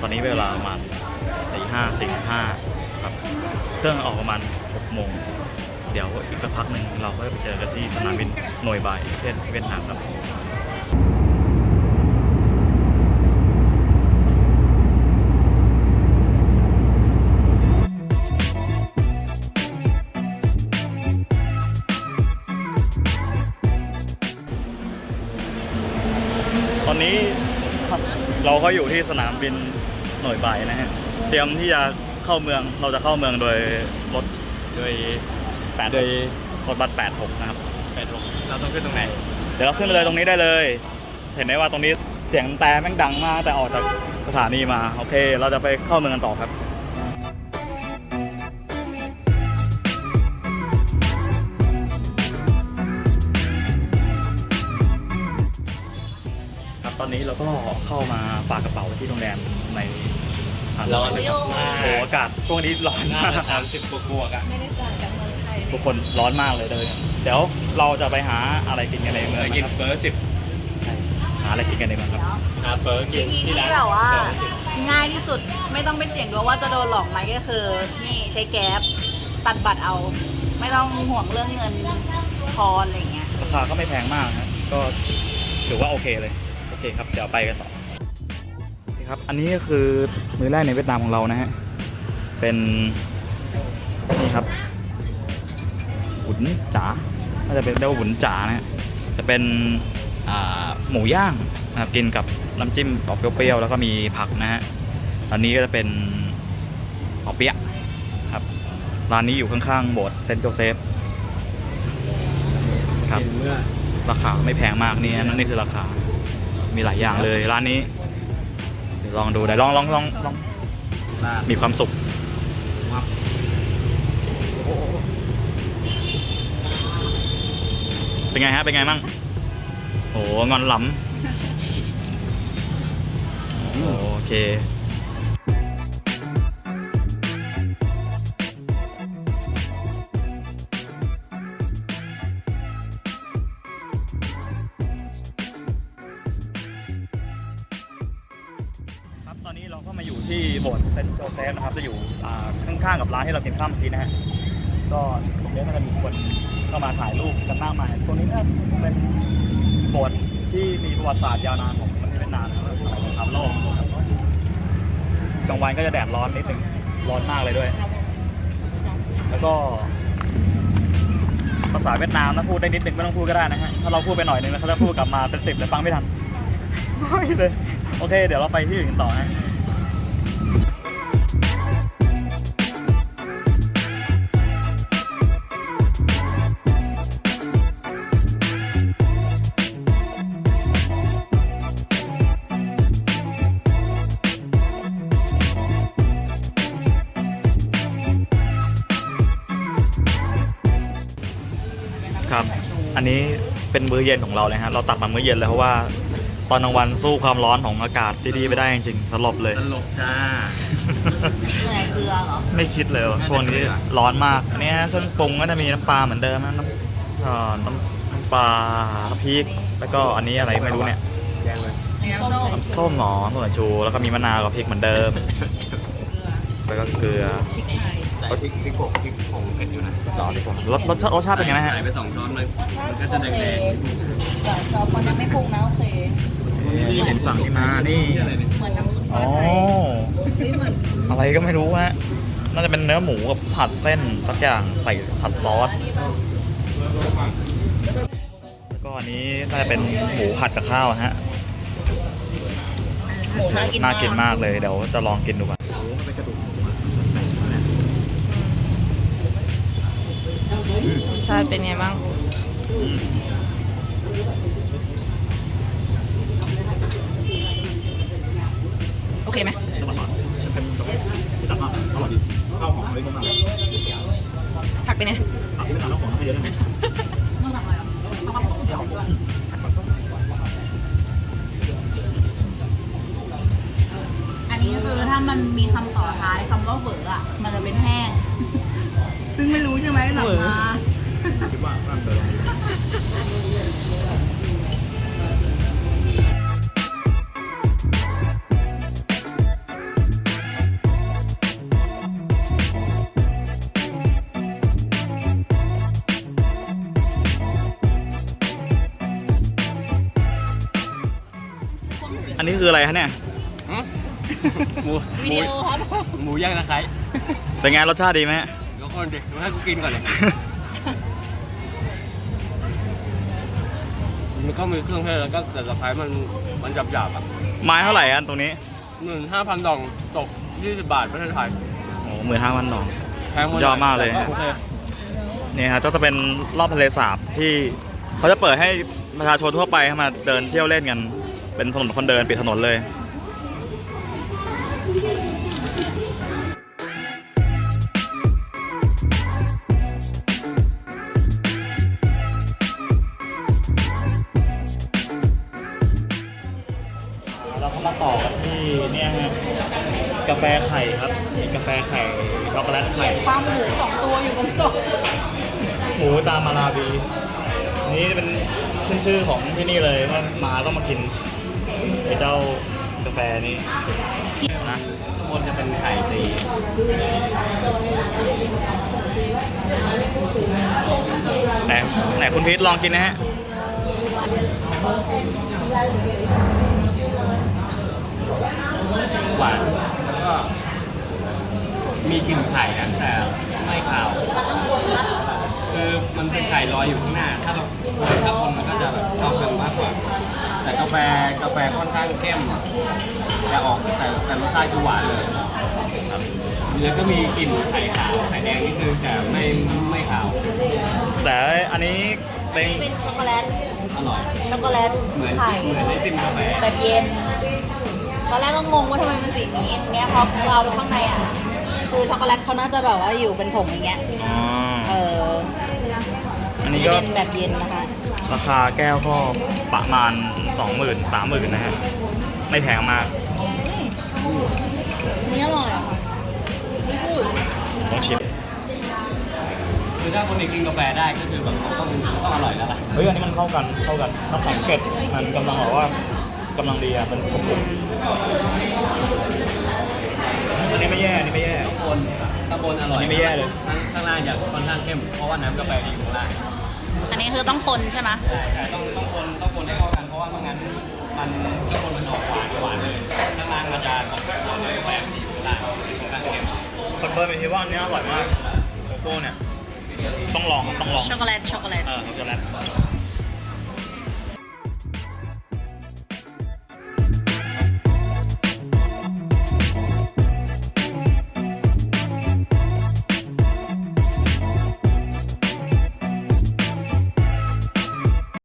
ตอนนี้เวลาประมาณตีห้าสี่สิบห้าครับ เครื่องออกประมาณหกโมง เดี๋ยวอีกสักพักหนึ่งเราก็จะไปเจอกันที่สนามบินหน่วยบายประเทศเวียดนามครับตอนนี้เราก็อยู่ที่สนามบิน หน่วยบ่ายนะฮะ เตรียมที่จะเข้าเมือง เราจะเข้าเมืองโดยรถโดยแปดโดยรถบัส86 นะครับเราต้องขึ้นตรงไหนเดี๋ยวเราขึ้นไปเลยตรงนี้ได้เลย เห็นไหมว่าตรงนี้เสียงแต่แม่งดังมากแต่ออกจากสถานีมา โอเค เราจะไปเข้าเมืองกันต่อครับ อนนี้เราก็เข้ามาฝากกระเป๋าไว้ที่โรงแรมในทางร้อนเลยครับ โอ้โหอากาศช่วงนี้ร้อนน่ามากจะสามสิบกว่าๆอะไม่ได้จ่ายจากเมืองไทยทุกคนร้อนมากเลยเลยเดี๋ยวเราจะไปหาอะไรกินกันในเมืองไปกินนะครับเฟอร์สิบหาอะไรกินกันในเมืองครับหาเฟอร์กินที่ที่ที่ร้านแบบว่าเฟอร์สิบง่ายที่สุดไม่ต้องไปเสี่ยงด้วยว่าจะโดนหลอกไหมก็คือ นี่ใช้แก๊ปตัดบัตรเอา ไม่ต้องห่วงเรื่องเงินทอนอะไรเงี้ยราคาก็ไม่แพงมากนะก็ถือว่าโอเคเลยโอ เคครับเดี๋ยวไปกันต่อนี่ครับอันนี้ก็คือมื้อแรกในเวียดนามของเรานะฮะเป็นนี่ครับหุนจ๋าน่าจะเป็นเรียกว่าหุนจ๋านะฮะจะเป็นอ่าหมูย่างนะครับกินกับน้ำจิ้มออกเปรี้ยวๆแล้วก็มีผักนะฮะอันนี้ก็จะเป็นหอเปี๊ยะครับร้านนี้อยู่ข้างๆโบสถ์เซนต์โจเซฟครับกินเมื่อราคาไม่แพงมากนี่นั่นนี่คือราคา มีหลายอย่างเลยร้านนี้เดี๋ยวลองดูเดี๋ยวลองลองลองลองลาดมีความสุขวับเป็นไงฮะเป็นไงมั่งโอ้งอนหลำโอเค ที่โบสถ์เซนต์โจเซฟนะครับ จะอยู่ข้างๆกับร้านที่เรากินข้าวเมื่อกี้นะฮะ ก็ตรงนี้ก็จะมีคนเข้ามาถ่ายรูปกันมากมายตรงนี้ก็เป็นโบสถ์ที่มีประวัติศาสตร์ยาวนานของประเทศเวียดนามนะครับสมัยสงครามโลกนะครับกลางวันก็จะแดดร้อนนิดนึงร้อนมากเลยด้วย แล้วก็ภาษาเวียดนามนะพูดได้นิดนึงไม่ต้องพูดก็ได้นะฮะ ถ้าเราพูดไปหน่อยนึงเขาจะพูดกลับมาเป็นสิบเลยฟังไม่ทันไม่เลย โอเค เดี๋ยวเราไปที่อื่นกันต่อฮะ อันนี้เป็นมื้อเย็นของเราเลยฮะเราตัดมามื้อเย็นเลยเพราะว่า ตอนกลางวันสู้ความร้อนของอากาศที่ดีไม่ได้จริงๆสลบเลย ตลกจ้า เหนื่อยเกลือเหรอไม่คิดเลยว่าช่วงนี้ร้อนมากอันเนี้ยเครื่องปรุงก็จะมีน้ำปลาเหมือนเดิมนะน้ำเอ่อน้ำน้ำปลาพริกแล้วก็อันนี้อะไรไม่รู้เนี่ยแกงเลยน้ำส้มน้ำส้มหนอมส่วนชู แล้วก็มีมะนาวกับพริกเหมือนเดิมแล้วก็เกลือพริกไทย แต่พริกพริกโขกพริกผงเผ็ดอยู่นะต่อดีกว่ารสรสชาติรสชาติเป็นไงนะฮะใส่ไปสองช้อนเลย มันก็จะแดงแต่เราตอนยังไม่ปรุงนะโอเค นี่ผมสั่งนี่มานี่ๆนี่อะไรเนี่ยเหมือนน้ำซุปซอ๋ออสไทยเฮ้ยเหมือนอะไรก็ไม่รู้ฮะน่าจะเป็นเนื้อหมูกับผัดเส้นสักอย่างใส่ผัดซอสแล้วก็อันนี้น่าจะเป็นหมูผัดกับข้าวฮะหมูน่ากินน่ากินมากเลยเดี๋ยวจะลองกินดูก่อน โอ้โหเป็นกระดูกหมูอะ รส ชาติเป็นไงบ้างโอเคไหมข้าวหอมเลยมากผักเป็นไงผักที่เป็นน้ำหอมเยอะเลยอันนี้ก็คือถ้ามันมีคำต่อท้ายคำว่าเฝออะ มันจะเป็นแห้ง ซึ่งไม่รู้ใช่ไหมหลังมา ว่าข้ามไปแอันนี้คืออะไรคะเนี่ยหมูวิดีหมูย่างตะไคร้เป็นไงรสชาติดีไหมฮะ เดี๋ยวก่อนเด็กดูให้กูกินก่อนเลย มันก็มีเครื่องเทศแล้วก็แต่ตะไคร้มันมันหยาบๆอะไม้เท่าไหร่อันตรงนี้หมื่นห้าพันดองตกยี่สิบบาทประเทศไทยโอ้หมื่นห้าพันดอก แพงหมดยอดมากเลย แต่โอเคนี่ฮะก็จะเป็นรอบทะเลสาบที่เขาจะเปิดให้ประชาชนทั่วไปให้มาเดินเที่ยวเล่นกัน เป็นถนนคนเดินปิดถนนเลย ช็อกโกแลตเขีไข่ยนความหมูสองตัวอยู่บนโต๊ะหมูตามมาลาบีนี่เป็นขึ้นชื่อของที่นี่เลยว่ามาต้องมากินไอ้เจ้ากาแฟนี้นะข้างบนจะเป็นไข่ตีไหนไหนคุณพีทลองกินนะฮะหวานแล้วก็ มีกลิ่นไข่นะแต่ไม่ขาว คือมันเป็นไข่ลอยอยู่ข้างหน้า ถ้าเราถ้าคนมันก็จะแบบชอบกันมากกว่า แต่กาแฟกาแฟค่อนข้างเข้มจะออกแต่แต่รสชาติคือหวานเลยครับแล้วก็มีกลิ่นไข่ขาวไข่แดงนิดนึงแต่ไม่ไม่ขาวแต่อันนี้เป็นนี่เป็นช็อกโกแลต อร่อย ช็อกโกแลตเหมือนไข่เหมือนไอติมกาแฟแบบเย็น ตอนแรกก็งงว่าทำไมมันสีนี้ทีเนี้ยพอเราดูข้างในอะ คือช็อกโกแลตเขาน่าจะแบบว่าอยู่เป็นผงอย่างเงี้ย อ๋อเอออันนี่นี้ก็เป็นแบบเย็นนะคะราคาแก้วก็ประมาณ 20,000 30,000นะฮะไม่แพงมากนี่อร่อยอะวิกูดลองชิมคือถ้าคนไหนกินกาแฟได้ก็คือแบบต้องต้องอร่อยแล้วล่ะเฮ้ยอันนี้มันเข้ากันเข้ากันน้ำแข็งเกล็ดมันกำลังแบบว่ากำลังดีอะมันกลมกล่อมอั นนี้ไม่แย่อันนี้ไม่แย่ ข้างบนข้างบนอร่อยอันนี้ไม่แย่เลย ข้างข้างล่างจะค่อนข้างเข้ม เพราะว่าน้ำกาแฟที่อยู่ข้างล่าง อันนี้คือต้องคนใช่ไหมใช่ใช่ต้องต้องคนต้องคนให้เข้ากัน เพราะว่าไม่งั้นมันข้างบนมันออกหวานหวานเลย ข้างล่างมันจะออกแบบหวานเลยกาแฟที่อยู่ข้างล่างค่อนข้างเข้มคนเบิร์นไปทีว่าอันนี้อร่อยมากโกโก้เนี่ยต้องลองครับต้องลองช็อกโกแลตช็อกโกแลต เออช็อกโกแลต